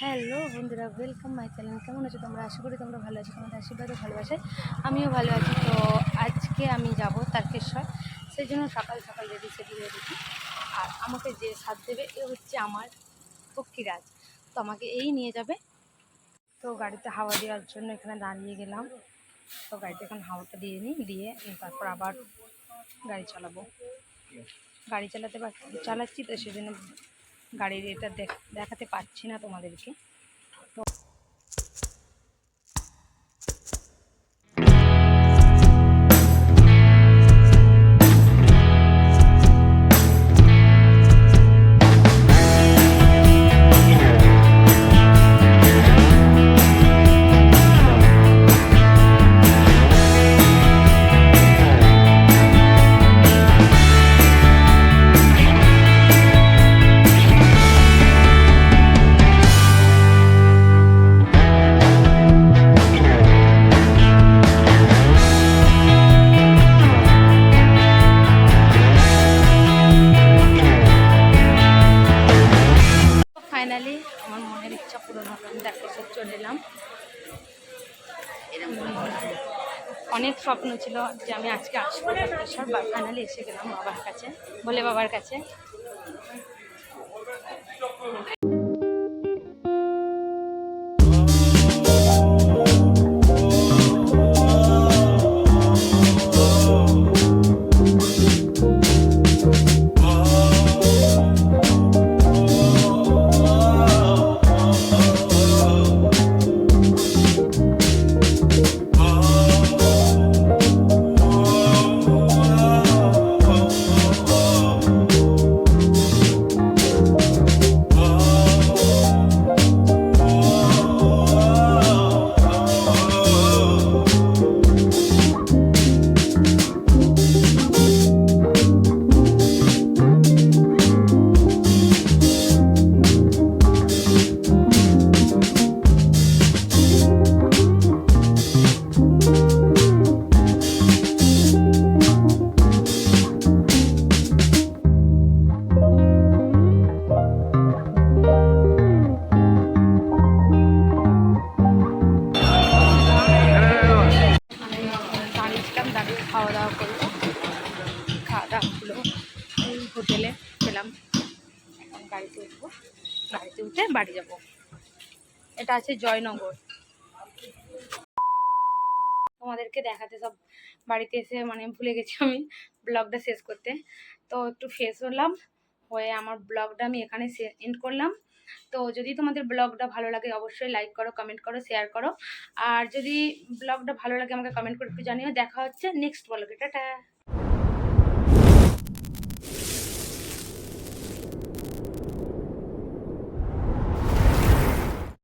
বন্ধুরা welcome my channel কেমন আছো তোমরা? আশা করি তোমরা ভালো আছো, তোমাদের আশীর্বাদে ভালোবাসে আমিও ভালো আছি। তো আজকে আমি যাব তারকেশ্বর। সেই জন্য সকাল সকাল রেডি হয়ে গেছি আর আমাকে যে সাথ দেবে, এ হচ্ছে আমার পক্ষীরাজ। তো আমাকে এই নিয়ে যাবে। তো গাড়িতে হাওয়া দেওয়ার জন্য এখানে দাঁড়িয়ে গেলাম। তো গাড়িতে এখন হাওয়াটা দিয়ে নিই, দিয়ে তারপর আবার গাড়ি চালাবো। গাড়ি চালাতে চালাচ্ছি তো, সেজন্য গাড়ির এটা দেখাতে পারছি না তোমাদেরকে। ইচ্ছা পূরণ হলো আমি তারকেশ্বর চলে এলাম এরকম অনেক স্বপ্ন ছিল যে আমি আজকে আসব তারকেশ্বর বা ফাইনালি এসে গেলাম বাবার কাছে, বলে বাবার কাছে। হলো এই হোটেলে পেলাম এখন গাড়িতে উঠবো। গাড়িতে উঠে বাড়ি যাব। এটা আছে জয়নগর। তোমাদেরকে দেখাতে সব বাড়িতে এসে মানে ভুলে গেছি আমি ব্লগটা শেষ করতে। তো একটু ফ্রেশ হলাম। হয়ে আমার ব্লগটা আমি এখানে এন্ড করলাম। তো যদি তোমাদের ব্লগটা ভালো লাগে অবশ্যই লাইক করো কমেন্ট করো শেয়ার করো। আর যদি ব্লগটা ভালো লাগে আমাকে কমেন্ট করে একটু জানিও। দেখা হচ্ছে নেক্সট ব্লগে টাটা।